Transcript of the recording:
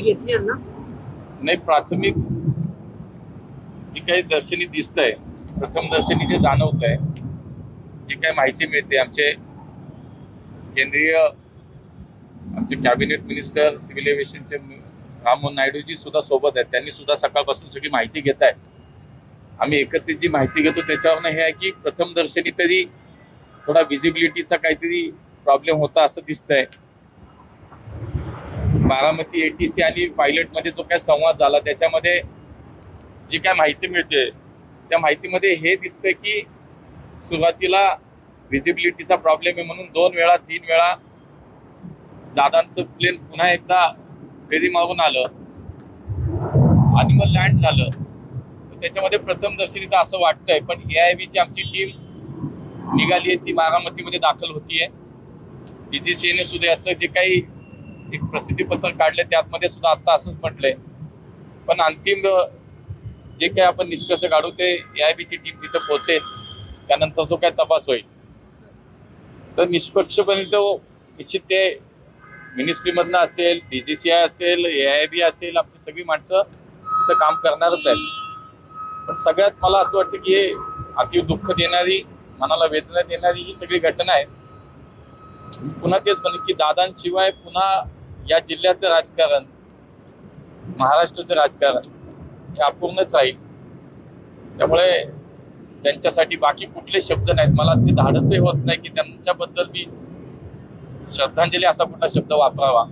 माहिती घेतली यांना? नाही प्राथमिक जी काही दर्शनी दिसत आहे प्रथम दर्शनी जे जाणवत आहे जी काही माहिती मिळते आमचे केंद्रीय आमचे कॅबिनेट मिनिस्टर सिव्हिल एव्हिएशनचे राममोहन नायडूजी सुद्धा सोबत आहेत. त्यांनी सुद्धा सकाळपासून सगळी माहिती घेत आहेत. आम्ही एकत्रित जी माहिती घेतो त्याच्यावरनं हे आहे की प्रथम दर्शनी तरी थोडा विजिबिलिटीचा काहीतरी प्रॉब्लेम होता असं दिसतंय. बारामती एटीसी आणि पायलटमध्ये जो काय संवाद झाला त्याच्यामध्ये जी काय माहिती मिळते त्या माहितीमध्ये हे दिसतंय की सुरुवातीला व्हिजिबिलिटीचा प्रॉब्लेम आहे म्हणून दोन वेळा तीन वेळा दादांचं प्लेन पुन्हा एकदा फेरी मारून आलं आणि मग लँड झालं. तर त्याच्यामध्ये प्रथम दर्शनी तर असं वाटतंय पण ए आय बीची आमची टीम निघाली आहे ती बारामतीमध्ये दाखल होतीये. डीजीसीएने सुद्धा याचं जे काही एक प्रसिद्धीपत्रक काढले त्यामध्ये सुद्धा आता असंच म्हटलंय. पण अंतिम जे काही आपण निष्कर्ष काढू ते ए आय बीची टीम तिथं पोहोचेल. त्यानंतर जो काय तपास होईल. तर निष्पक्षपणे तो निश्चित ते मिनिस्ट्रीमधनं असेल डी जी सी आय असेल ए आय बी असेल आमची सगळी माणसं तिथं काम करणारच आहेत. पण सगळ्यात मला असं वाटतं की हे अति दुःख देणारी मनाला वेदना देणारी ही सगळी घटना आहे. पुन्हा तेच म्हणेन की दादांशिवाय पुन्हा या जिल्ह्याचं राजकारण महाराष्ट्राचं राजकारण हे अपूर्णच राहील. त्यामुळे त्यांच्यासाठी बाकी कुठले शब्द नाहीत. मला ते धाडसही होत नाही की त्यांच्याबद्दल मी श्रद्धांजली असा कुठला शब्द वापरावा.